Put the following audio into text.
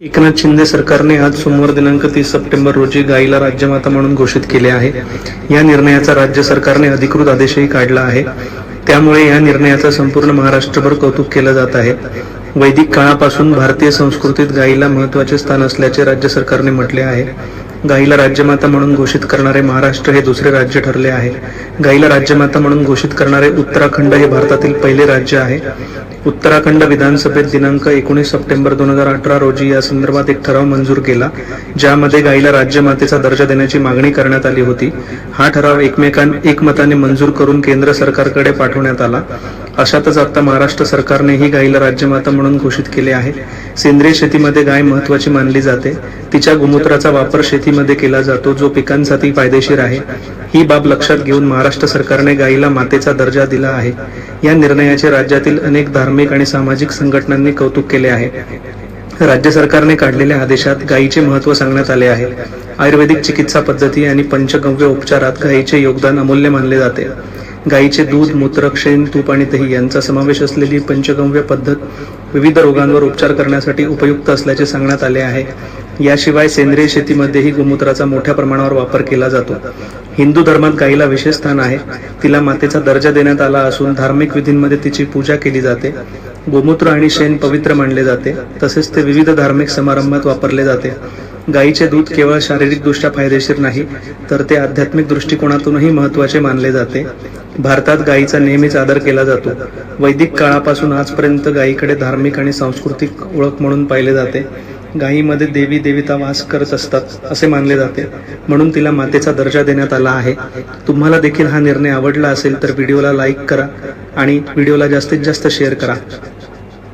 एकनाथ शिंदे सरकारने आज सोमवार दिनांक तीस सप्टेंबर रोजी गायीला राज्यमाता म्हणून घोषित केले आहे. या निर्णयाचा राज्य सरकारने अधिकृत आदेशही काढला आहे. त्यामुळे या निर्णयाचं संपूर्ण महाराष्ट्रभर कौतुक केलं जात आहे. वैदिक काळापासून भारतीय संस्कृतीत गायीला महत्त्वाचे स्थान असल्याचे राज्य सरकारने म्हटले आहे. गाईला राज्यमाता म्हणून घोषित करणारे महाराष्ट्र हे दुसरे राज्य ठरले आहे. गाईला राज्यमाता म्हणून घोषित करणारे उत्तराखंड हे भारतातील पहिले राज्य आहे. उत्तराखंड विधानसभेत दिनांक एकोणीस सप्टेंबर दोन हजार अठरा रोजी या संदर्भात एक ठराव मंजूर केला ज्यामध्ये गाईला राज्यमातेचा दर्जा देण्याची मागणी करण्यात आली होती. हा ठराव एकमेकां एकमताने मंजूर करून केंद्र सरकारकडे पाठवण्यात आला. अशातच आता महाराष्ट्र सरकारनेही गायीला राज्यमाता म्हणून घोषित केले आहे. सेंद्रिय शेतीमध्ये गाय महत्वाची मानली जाते. तिच्या गोमूत्राचा वापर शेतीमध्ये केला जातो जो पिकांसाठी फायदेशीर आहे. ही बाब लक्षात घेऊन महाराष्ट्र सरकारने गायीला मातेचा दर्जा दिला आहे. या निर्णयाचे राज्यातील अनेक धार्मिक आणि सामाजिक संघटनांनी कौतुक केले आहे. राज्य सरकारने काढलेल्या आदेशात गायीचे महत्त्व सांगण्यात आले आहे. आयुर्वेदिक चिकित्सा पद्धती आणि पंचगव्य उपचारात गायीचे योगदान अमूल्य मानले जाते. गायीचे दूध मूत्र शेण तूप आणि दही यांचा समावेश असलेली पंचगव्य पद्धत विविध रोगांवर उपचार करण्यासाठी उपयुक्त असल्याचे सांगण्यात आले आहे. याशिवाय सेंद्रिय शेतीमध्येही गोमूत्राचा मोठ्या प्रमाणावर वापर केला जातो. हिंदू धर्मात गायीला विशेष स्थान आहे. तिला मातेचा दर्जा देण्यात आला असून धार्मिक विधींमध्ये तिची पूजा केली जाते. गोमूत्र आणि शेण पवित्र मानले जाते. तसेच ते विविध धार्मिक समारंभात वापरले जाते. गायीचे दूध केवळ शारीरिकदृष्ट्या फायदेशीर नाही तर ते आध्यात्मिक दृष्टिकोनातूनही महत्त्वाचे मानले जाते. भारतात गायीचा नेहमीच आदर केला जातो. वैदिक काळापासून आजपर्यंत गायीकडे धार्मिक आणि सांस्कृतिक ओळख म्हणून पाहिले जाते. गायीमध्ये देवी देविता वास करत असतात असे मानले जाते. म्हणून तिला मातेचा दर्जा देण्यात आला आहे. तुम्हाला देखील हा निर्णय आवडला असेल तर व्हिडिओला लाईक करा आणि व्हिडिओला जास्तीत जास्त शेअर करा.